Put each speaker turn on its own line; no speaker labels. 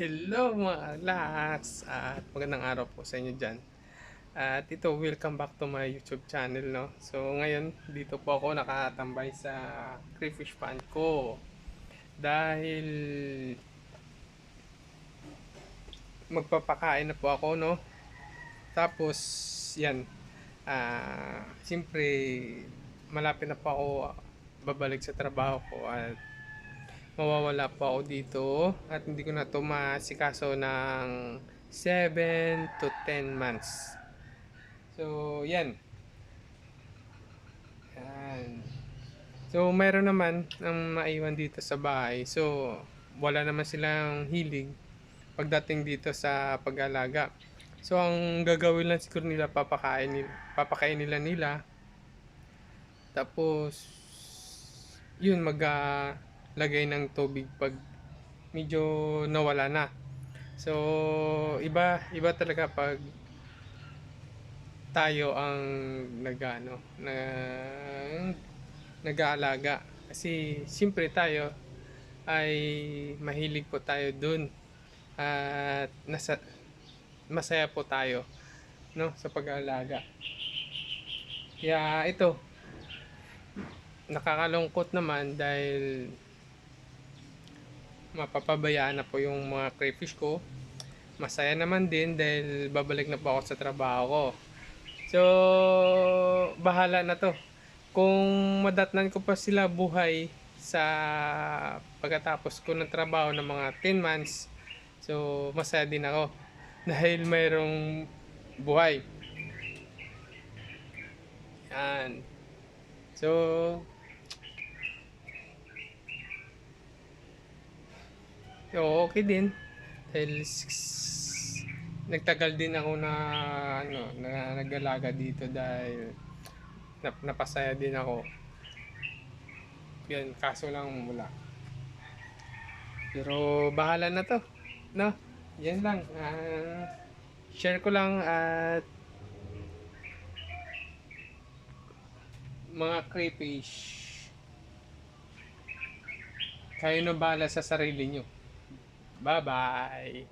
Hello mga lax at magandang araw po sa inyo dyan. At ito, welcome back to my YouTube channel, no? So ngayon, dito po ako nakatambay sa crayfish pond ko. Dahil magpapakain na po ako, no? Tapos, yan. Ah, siyempre, malapit na po ako babalik sa trabaho ko at mawawala po ako dito at hindi ko na to masikaso ng 7 to 10 months. So, yan. Yan. So, mayroon naman ang maiwan dito sa bahay. So, wala naman silang hilig pagdating dito sa pag-alaga. So, ang gagawin lang siguro nila, papakain nila, papakain nila nila. Tapos, yun, mag ah, lagay ng tubig pag medyo nawala na. So, iba iba talaga pag tayo ang nagano na nag-aalaga kasi siyempre tayo ay mahilig po tayo dun at nasa masaya po tayo no sa pag-aalaga. Kaya ito nakakalungkot naman dahil mapapabayaan na po yung mga crayfish ko. Masaya naman din dahil babalik na po ako sa trabaho ko. So, bahala na to. Kung madatnan ko pa sila buhay sa pagkatapos ko ng trabaho ng mga 10 months, so masaya din ako. Dahil mayroong buhay. Yan. So, okay din. Dahil nagtagal din ako na ano, na nag-alaga dito dahil nap, napasaya din ako. Yan, kaso lang wala. Pero bahala na to. No? Yan lang. Ah, share ko lang at mga crayfish. Kayo na bahala sa sarili nyo. Bye bye.